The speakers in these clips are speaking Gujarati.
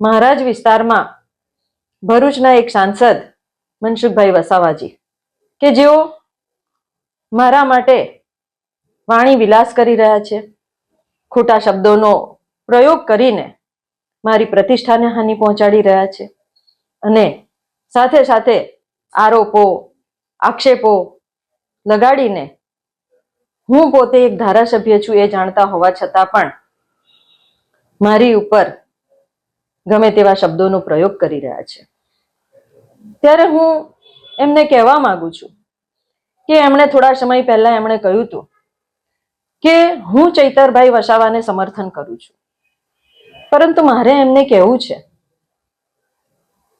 મારા જ વિસ્તારમાં ભરૂચના એક સાંસદ મનસુખભાઈ વસાવાજી કે જેઓ મારા માટે વાણી વિલાસ કરી રહ્યા છે, ખોટા શબ્દોનો પ્રયોગ કરીને મારી પ્રતિષ્ઠાને હાનિ પહોંચાડી રહ્યા છે અને સાથે સાથે આરોપો, આક્ષેપો લગાડીને હું પોતે એક ધારાસભ્ય છું એ જાણતા હોવા છતાં પણ મારી ઉપર ગમે તેવા શબ્દોનો પ્રયોગ કરી રહ્યા છે. ત્યારે હું એમને કહેવા માંગુ છું કે એમણે થોડા સમય પહેલા એમણે કહ્યું હતું કે હું ચૈતરભાઈ વસાવાને સમર્થન કરું છું. પરંતુ મારે એમને કહેવું છે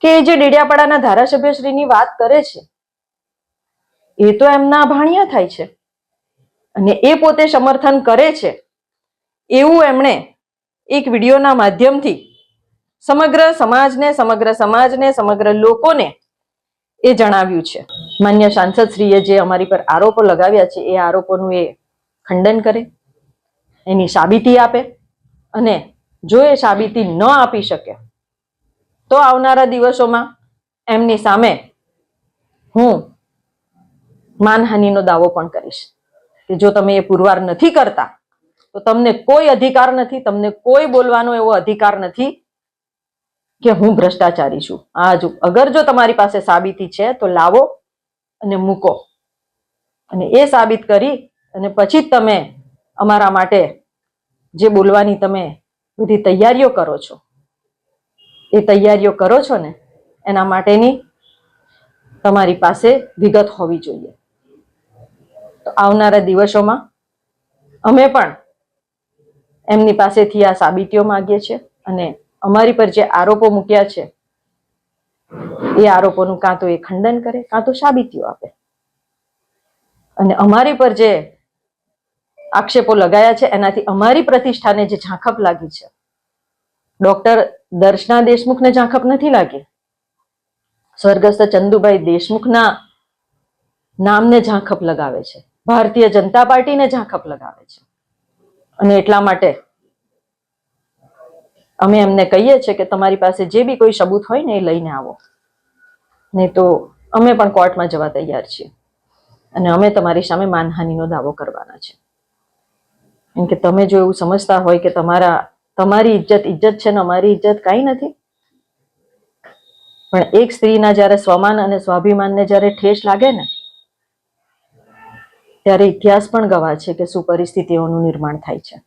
કે જે ડેડિયાપાડાના ધારાસભ્યશ્રીની વાત કરે છે, એ તો એમના ભાણિયા થાય છે અને એ પોતે સમર્થન કરે છે એવું એમણે એક વિડીયોના માધ્યમથી સમગ્ર સમાજને સમગ્ર સમાજને, સમગ્ર લોકોને એ જણાવ્યું છે. માન્ય સાંસદશ્રીએ જે અમારી પર આરોપો લગાવ્યા છે, એ આરોપોનું એ ખંડન કરે, એની સાબિતી આપે અને જો એ સાબિતી ન આપી શકે, તો આવનારા દિવસોમાં એમની સામે હું માનહાનિનો દાવો પણ કરીશ કે જો તમે એ પુરવાર નથી કરતા, તો તમને કોઈ અધિકાર નથી, તમને કોઈ બોલવાનો એવો અધિકાર નથી કે હું ભ્રષ્ટાચારી છું. આ જો, અગર જો તમારી પાસે સાબિતી છે, તો લાવો અને મૂકો. અને એ સાબિત કરી અને પછી જ તમે અમારા માટે જે બોલવાની તમે બધી તૈયારીઓ કરો છો, એ તૈયારીઓ કરો છો ને, એના માટેની તમારી પાસે વિગત હોવી જોઈએ. તો આવનારા દિવસોમાં અમે પણ એમની પાસેથી આ સાબિતીઓ માંગીએ છીએ અને અમારી પર જે આરોપો મૂક્યા છે, એ આરોપોનું કાં તો એ ખંડન કરે, કાં તો સાબિતીઓ આપે. અને અમારી પર જે આક્ષેપો લગાયા છે, એનાથી અમારી પ્રતિષ્ઠાને જે ઝાંખપ લાગી છે, ડોક્ટર દર્શના દેશમુખને ઝાંખપ નથી લાગી? સ્વર્ગસ્થ ચંદુભાઈ દેશમુખના નામને ઝાંખપ લગાવે છે. ભારતીય જનતા પાર્ટીને ઝાંખપ લગાવે છે. અને એટલા માટે અમે એમને કહીએ છીએ કે તમારી પાસે જે બી કોઈ સબૂત હોય ને એ લઈને આવો. નહીં તો અમે પણ કોર્ટમાં જવા તૈયાર છીએ. અને અમે તમારી સામે માનહાનિનો દાવો કરવાના છે. કેમ કે તમે જો એવું સમજતા હોય કે તમારા, તમારી ઇજ્જત ઇજ્જત છે ને અમારી ઇજ્જત કાંઈ નથી. પણ એક સ્ત્રીના જ્યારે સ્વમાન અને સ્વાભિમાનને જ્યારે ઠેસ લાગે ને, ત્યારે ઇતિહાસ પણ ગવા છે કે શું પરિસ્થિતિઓનું નિર્માણ થાય છે.